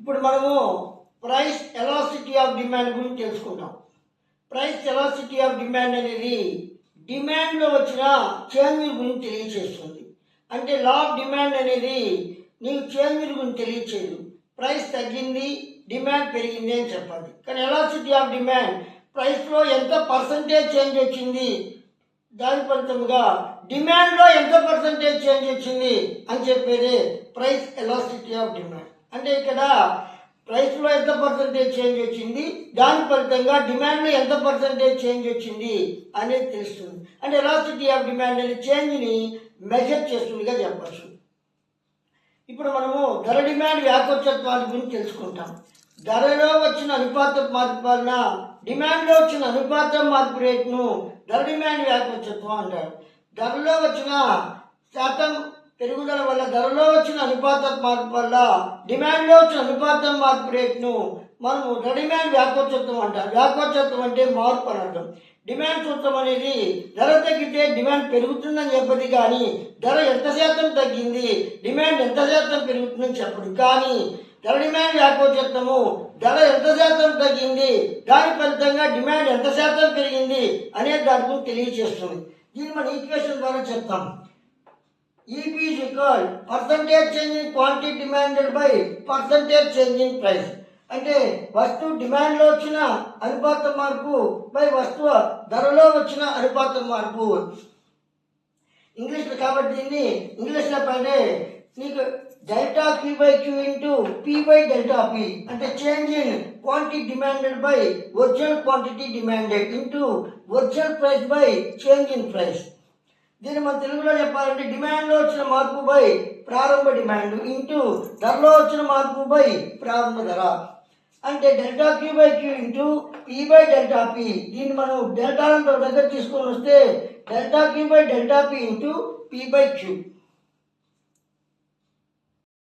ఇప్పుడు మనము price elasticity of demand గురించి తెలుసుకుంటాం ప్రైస్ ఎలాసిటీ ఆఫ్ డిమాండ్ అనేది డిమాండ్లో వచ్చిన చేంజ్ గురించి తెలియచేస్తుంది. అంటే లా ఆఫ్ డిమాండ్ అనేది నీకు చేంజ్ గురించి తెలియచేయదు. ప్రైస్ తగ్గింది డిమాండ్ పెరిగింది అని చెప్పాలి. కానీ ఎలాసిటీ ఆఫ్ డిమాండ్ ప్రైస్లో ఎంత పర్సంటేజ్ చేంజ్ వచ్చింది? దాని ఫలితంగా డిమాండ్లో ఎంత పర్సంటేజ్ చేంజ్ వచ్చింది అని చెప్పేది ప్రైస్ ఎలాసిటీ ఆఫ్ డిమాండ్ అంటే ఇక్కడ ప్రైస్లో ఎంత పర్సంటేజ్ చేంజ్ వచ్చింది? దాని ఫలితంగా డిమాండ్లో ఎంత పర్సంటేజ్ చేంజ్ వచ్చింది అనేది తెలుస్తుంది. అంటే ఎలాసిటీ ఆఫ్ డిమాండ్ అనే చేంజ్ని మెజర్ చేస్తుందిగా చెప్పచ్చు. ఇప్పుడు మనము ధర డిమాండ్ వ్యాకోత్సత్వాల గురించి తెలుసుకుంటాం. ధరలో వచ్చిన అనుపాత మార్పు వలన డిమాండ్లో వచ్చిన అనుపాత మార్పు రేటును ధర డిమాండ్ వ్యాకోత్సత్వం అంటారు. ధరలో వచ్చిన శాతం పెరుగుదల వల్ల ధరలో వచ్చిన అనుపాత మార్పు వల్ల డిమాండ్లో వచ్చిన అనుపాత మార్పు రేట్ను మనము రెడీమేడ్ డిమాండ్ వ్యాకోచత్వం అంటారు వ్యాకోచత్వం అంటే మార్పు అని అర్థం. డిమాండ్ సూత్రం అనేది ధర తగ్గితే డిమాండ్ పెరుగుతుందని చెప్పదు కానీ ధర ఎంత శాతం తగ్గింది డిమాండ్ ఎంత శాతం పెరుగుతుందని చెప్పదు. కానీ ధర డిమాండ్ వ్యాకోచత్వము ధర ఎంత శాతం తగ్గింది దాని ఫలితంగా డిమాండ్ ఎంత శాతం పెరిగింది అనే దాని గురించి తెలియజేస్తుంది. దీన్ని మన ఈక్వేషన్ ద్వారా చెప్తాము EP is equal percentage change in quantity demanded by percentage change in price అంటే వస్తువు డిమాండ్లో వచ్చిన అనుపాత మార్పు బై వస్తువు ధరలో వచ్చిన అనుపాత మార్పు. ఇంగ్లీష్లో కాబట్టి దీన్ని ఇంగ్లీష్లో పైనే నీకు delta Q by Q into P by delta P అంటే change in quantity demanded by original quantity demanded into original price by change in price. దీన్ని మన తెలుగులో చెప్పాలంటే డిమాండ్లో వచ్చిన మార్పు బై ప్రారంభ డిమాండ్ ఇంటూ ధరలో వచ్చిన మార్పు బై ప్రారంభ ధర. అంటే delta Q by Q into P by delta P దీన్ని మనం డెల్టాలను దగ్గర తీసుకొని వస్తే delta Q by delta P into P by Q